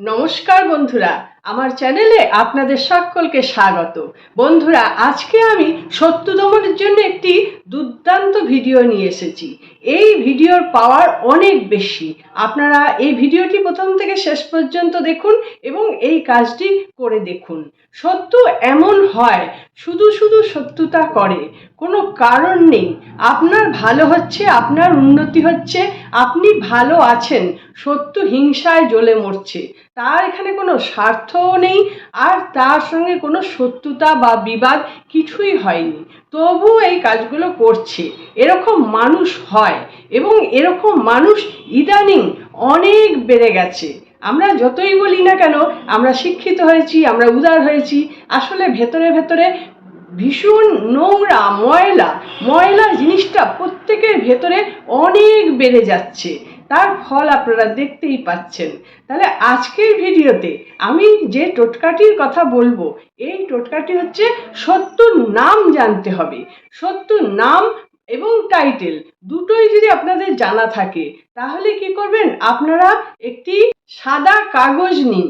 নমস্কার বন্ধুরা, আমার চ্যানেলে আপনাদের সকলকে স্বাগত। বন্ধুরা, আজকে আমি সত্য দমনের জন্য একটি দুর্দান্ত ভিডিও নিয়ে এসেছি। এই ভিডিওর পাওয়ার অনেক বেশি। আপনারা এই ভিডিওটি প্রথম থেকে শেষ পর্যন্ত দেখুন এবং এই কাজটি করে দেখুন। সত্য এমন হয়, শুধু শুধু সত্যতা করে। কোনো কারণ নেই। আপনার ভালো হচ্ছে, আপনার উন্নতি হচ্ছে, আপনি ভালো আছেন। সত্য হিংসায় জ্বলে মরছে। তার এখানে কোনো স্বার্থও নেই, আর তার সঙ্গে কোনো শত্রুতা বা বিবাদ কিছুই হয়নি। তবু এই কাজগুলো করছে। এরকম মানুষ হয় এবং এরকম মানুষ ইদানিং অনেক বেড়ে গেছে। আমরা যতই বলি না কেন, আমরা শিক্ষিত হয়েছি, আমরা উদার হয়েছি। আসলে ভেতরে ভেতরে ভীষণ নোংরা ময়লা ময়লা জিনিসটা প্রত্যেকের ভেতরে অনেক বেড়ে যাচ্ছে। তার ফল আপনারা দেখতেই পাচ্ছেন। তাহলে আজকের ভিডিওতে আমি যে টোটকাটির কথা বলব, এই টোটকাটি হচ্ছে সত্য নাম জানতে হবে। সত্য নাম এবং টাইটেল দুটোই যদি আপনাদের জানা থাকে, তাহলে কি করবেন? আপনারা একটি সাদা কাগজ নিন।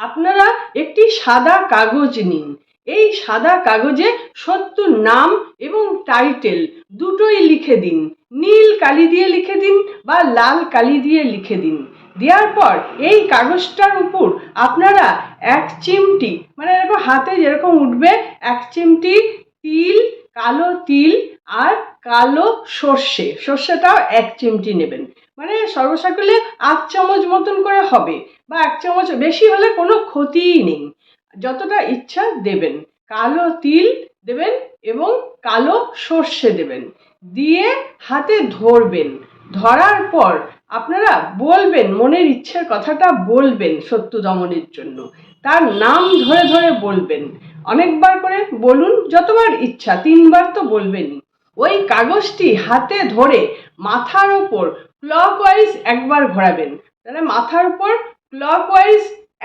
আপনারা একটি সাদা কাগজ নিন। এই সাদা কাগজে সত্য নাম এবং টাইটেল দুটোই লিখে দিন। নীল কালি দিয়ে লিখে দিন বা লাল কালি দিয়ে লিখে দিন। দেওয়ার পর এই কাগজটার উপর আপনারা এক চিমটি মানে এরকম হাতে যেরকম উঠবে, এক চিমটি তিল, কালো তিল আর কালো সর্ষে। সর্ষেটাও এক চিমটি নেবেন। মানে সর্বসাকুলে আধ চামচ মতন করে হবে বা এক চামচ বেশি হলে কোনো ক্ষতিই নেই। যতটা ইচ্ছা দেবেন। কালো তিল দেবেন এবং কালো সর্ষে দেবেন। দিয়ে হাতে ধরবেন। ধরার পর আপনারা বলবেন, মনের ইচ্ছের কথাটা বলবেন সত্য দমনের জন্য। তার নাম ধরে ধরে বলবেন। অনেকবার করে বলুন, যতবার ইচ্ছা, তিনবার তো বলবেনই। ওই কাগজটি হাতে ধরে মাথার ওপর ক্লকওয়াইজ একবার ঘোরাবেন। তাহলে মাথার উপর ক্লকওয়াইজ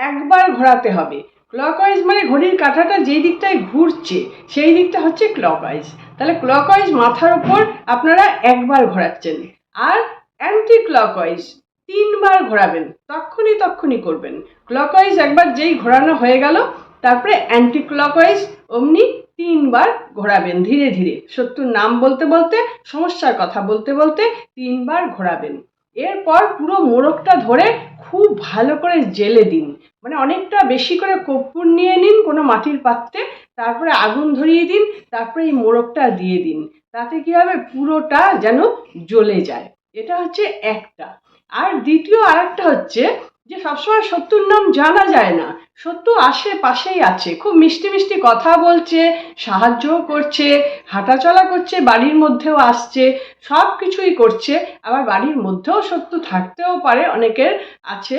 একবার ঘোরাতে হবে। ক্লকওয়াইজ মানে ঘড়ির কাঁটাটা যেই দিকটায় ঘুরছে, সেই দিকটা হচ্ছে ক্লকওয়াইজ তাহলে ক্লকওয়াইজ মাথার ওপর আপনারা একবার ঘোরাচ্ছেন আর অ্যান্টি ক্লকওয়াইজ তিনবার ঘোরাবেন তখনই তখনই করবেন। ক্লকওয়াইজ একবার যেই ঘোরানো হয়ে গেল, তারপরে অ্যান্টি ক্লকওয়াইজ অমনি তিনবার ঘোরাবেন ধীরে ধীরে। শত্রুর নাম বলতে বলতে, সমস্যার কথা বলতে বলতে তিনবার ঘোরাবেন। এরপর পুরো মোড়কটা ধরে খুব ভালো করে জেলে দিন। মানে অনেকটা বেশি করে কর্পূর নিয়ে নিন কোনো মাটির পাত্রে, তারপরে আগুন ধরিয়ে দিন, তারপরে এই মোরগটা দিয়ে দিন। তাতে কী হবে? পুরোটা যেন জ্বলে যায়। এটা হচ্ছে একটা। আর দ্বিতীয় আরেকটা হচ্ছে যে সবসময় সত্যুর নাম জানা যায় না। সত্য আশেপাশেই আছে। খুব মিষ্টি মিষ্টি কথা বলছে, সাহায্যও করছে, হাঁটাচলা করছে, বাড়ির মধ্যেও আসছে, সব কিছুই করছে। আবার বাড়ির মধ্যেও সত্য থাকতেও পারে, অনেকের আছে।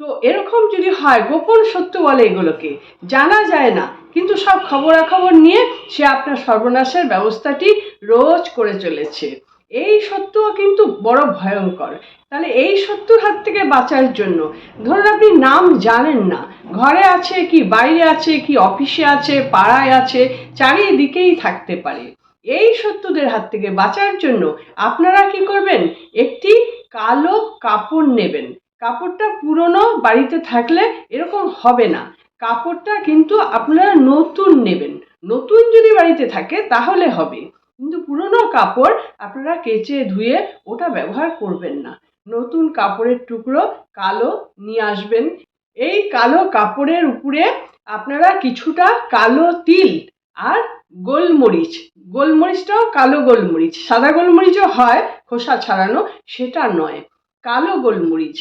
তো এরকম যদি হয়, গোপন সত্য বলে এগুলোকে। জানা যায় না। কিন্তু সব খবরাখবর নিয়ে সে আপনার সর্বনাশের ব্যবস্থাটি রোজ করে চলেছে। এই সত্যও কিন্তু বড় ভয়ঙ্কর। তাহলে এই সত্যর হাত থেকে বাঁচার জন্য ধরুন আপনি নাম জানেন না, ঘরে আছে কি বাইরে আছে কি, অফিসে আছে, পাড়ায় আছে, চারিদিকেই থাকতে পারে। এই শত্রুদের হাত থেকে বাঁচার জন্য আপনারা কি করবেন? একটি কালো কাপড় নেবেন। কাপড়টা পুরনো বাড়িতে থাকলে এরকম হবে না। কাপড়টা কিন্তু আপনারা নতুন নেবেন। নতুন যদি বাড়িতে থাকে তাহলে হবে। কিন্তু পুরনো কাপড় আপনারা কেচে ধুয়ে ওটা ব্যবহার করবেন না। নতুন কাপড়ের টুকরো কালো নিয়ে আসবেন। এই কালো কাপড়ের উপরে আপনারা কিছুটা কালো তিল আর গোলমরিচ, গোলমরিচটাও কালো গোলমরিচ, সাদা গোলমরিচও হয় খোসা ছাড়ানো, সেটা নয়, কালো গোলমরিচ।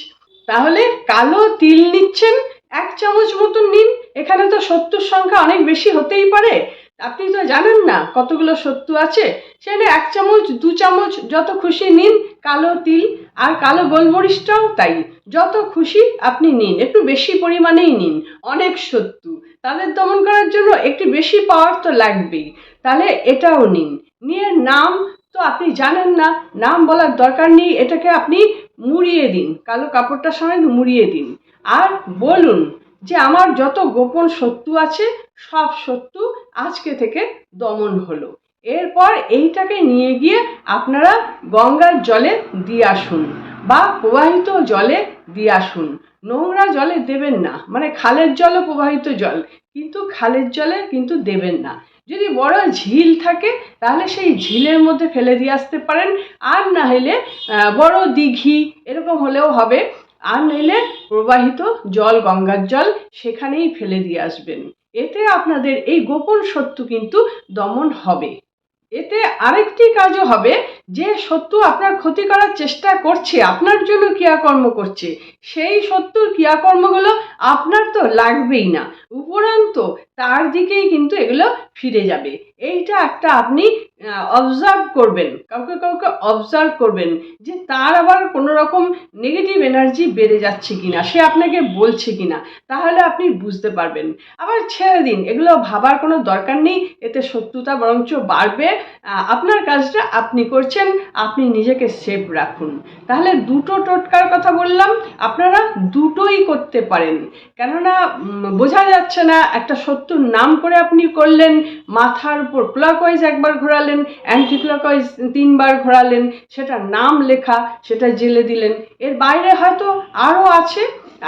তাহলে কালো তিল নিচ্ছেন, এক চামচ মতন নিন, এখানে তো সত্তর সংখ্যা অনেক বেশি হতেই পারে। আপনি তো জানেন না কতগুলো সত্তু আছে। সেখানে এক চামচ, দু চামচ যত খুশি নিন, কালো তিল আর কালো গোলমরিচটাও তাই। যত খুশি আপনি নিন, একটু বেশি পরিমাণেই নিন, অনেক সত্তু তাদের দমন করার জন্য একটু বেশি পাওয়ার তো লাগবেই। তাহলে এটাও নিন। নিয়ে নাম তো আপনি জানেন না, নাম বলার দরকার নেই, এটাকে আপনি মুড়িয়ে দিন, কালো কাপড়টার সঙ্গে মুড়িয়ে দিন। আর বলুন যে আমার যত গোপন সত্য আছে, সব সত্য আজকে থেকে দমন হলো। এরপর এইটাকে নিয়ে গিয়ে আপনারা গঙ্গার জলে দিয়ে আসুন বা প্রবাহিত জলে দিয়ে আসুন। নোংরা জলে দেবেন না মানে খালের জলও প্রবাহিত জল, কিন্তু খালের জলে কিন্তু দেবেন না। যদি বড় ঝিল থাকে, তাহলে সেই ঝিলের মধ্যে ফেলে দিয়ে আসতে পারেন। আর না হলে বড় দিঘি, এরকম হলেও হবে। আর নইলে প্রবাহিত জল, গঙ্গার জল সেখানেই ফেলে দিয়ে আসবেন। এতে আপনাদের এই গোপন শত্রু কিন্তু দমন হবে। এতে আরেকটি কাজও হবে, যে শত্রু আপনার ক্ষতি করার চেষ্টা করছে, আপনার জন্য ক্রিয়াকর্ম করছে, সেই শত্রুর ক্রিয়াকর্মগুলো আপনার তো লাগবেই না। উপরন্ত তার দিকেই কিন্তু এগুলো ফিরে যাবে। এইটা একটা আপনি অবজার্ভ করবেন, কাউকে কাউকে অবজার্ভ করবেন যে তার আবার কোনো রকম নেগেটিভ এনার্জি বেড়ে যাচ্ছে কিনা, সে আপনাকে বলছে কিনা, তাহলে আপনি বুঝতে পারবেন। আবার ছেড়ে দিন, এগুলো ভাবার কোনো দরকার নেই, এতে শত্রুতা বরঞ্চ বাড়বে আপনার কাজটা আপনি করছেন, আপনি নিজেকে সেফ রাখুন। তাহলে দুটো টোটকার কথা বললাম, আপনারা দুটোই করতে পারেন। কেননা বোঝা যাচ্ছে না, একটা শত্রুর নাম করে আপনি করলেন, মাথার উপর ক্লকওয়াইজ একবার ঘোরালেন অ্যান্টি ক্লকওয়াইজ তিনবার ঘোরালেন সেটা নাম লেখা, সেটা জেলে দিলেন। এর বাইরে হয়তো আরও আছে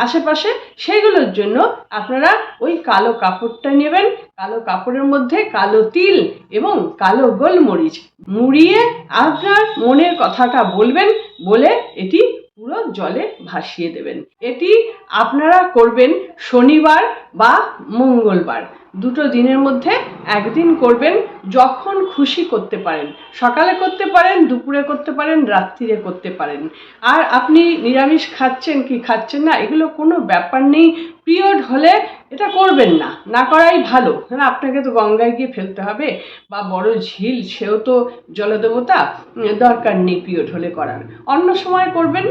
আশেপাশে, সেগুলোর জন্য আপনারা ওই কালো কাপড়টা নেবেন, কালো কাপড়ের মধ্যে কালো তিল এবং কালো গোলমরিচ মুড়িয়ে আপনার মনের কথাটা বলবেন, বলে এটি পুরো জলে ভাসিয়ে দেবেন। এটি আপনারা করবেন শনিবার বা মঙ্গলবার। দুটো দিনের মধ্যে একদিন করবেন যখন খুশি করতে পারেন। সকালে করতে পারেন, দুপুরে করতে পারেন, রাত্রিরে করতে পারেন। আর আপনি নিরামিষ খাচ্ছেন কি খাচ্ছেন না, এগুলো কোনো ব্যাপার নেই। পিরিয়ড হলে এটা করবেন না। না করাই ভালো। কারণ আপনাকে তো গঙ্গায় গিয়ে ফেলতে হবে বা বড় ঝিল, সেও তো জলদেবতা দরকার নেই পিরিয়ড হলে করার। অন্য সময় করবেন,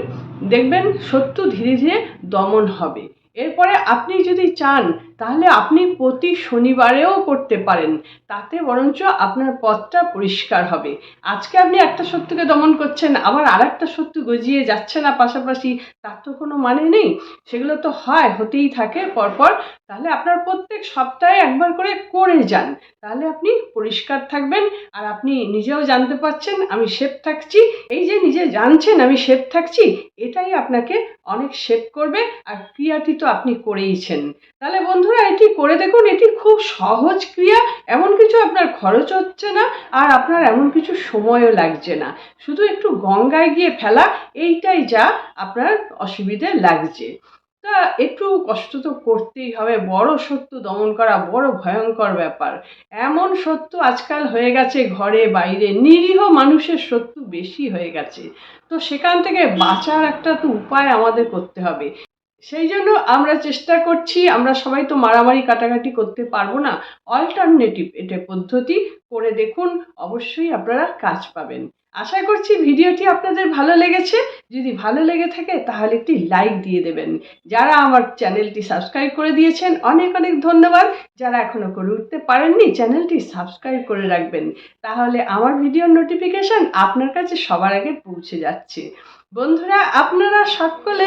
দেখবেন সত্য ধীরে ধীরে দমন হবে। এরপরে আপনি যদি চান তাহলে আপনি প্রতি শনিবারেও করতে পারেন। তাতে বরঞ্চ আপনার পথটা পরিষ্কার হবে। আজকে আপনি একটা শত্রুকে দমন করছেন, আবার আর একটা শত্রু গজিয়ে যাচ্ছে না পাশাপাশি, তার তো কোনো মানে নেই। সেগুলো তো হয়, হতেই থাকে পরপর। তাহলে আপনার প্রত্যেক সপ্তাহে একবার করে করে যান। তাহলে আপনি পরিষ্কার থাকবেন আর আপনি নিজেও জানতে পারছেন, আমি সেফ থাকছি। এই যে নিজে জানছেন, আমি সেফ থাকছি, এটাই আপনাকে অনেক সেভ করবে আর ক্রিয়াটি তো আপনি করেইছেন। তাহলে বন্ধুরা, এটি করে দেখুন, এটি খুব সহজ ক্রিয়া, এমন কিছু আপনার খরচ হচ্ছে না, আর আপনার এমন কিছু সময়ও লাগছে না। শুধু একটু গঙ্গায় গিয়ে ফেলা, এইটাই যা আপনার অসুবিধে লাগছে। তা একটু কষ্ট তো করতেই হবে, বড় শত্রু দমন করা বড় ভয়ঙ্কর ব্যাপার। এমন শত্রু আজকাল হয়ে গেছে ঘরে, বাইরে, নিরীহ মানুষের শত্রু বেশি হয়ে গেছে। তো সেখান থেকে বাঁচার একটা তো উপায় আমাদের করতে হবে। সেই জন্য আমরা চেষ্টা করছি, আমরা সবাই তো মারামারি কাটাকাটি করতে পারব না। অল্টারনেটিভ এটা পদ্ধতি করে দেখুন, অবশ্যই আপনারা কাজ পাবেন। আশা করছি ভিডিওটি আপনাদের ভালো লেগেছে। যদি ভালো লেগে থাকে তাহলে একটি লাইক দিয়ে দেবেন। যারা আমার চ্যানেলটি সাবস্ক্রাইব করে দিয়েছেন, অনেক অনেক ধন্যবাদ। যারা এখনও করে উঠতে পারেননি, চ্যানেলটি সাবস্ক্রাইব করে রাখবেন। তাহলে আমার ভিডিওর নোটিফিকেশান আপনার কাছে সবার আগে পৌঁছে যাচ্ছে। বন্ধুরা, আপনারা সকলে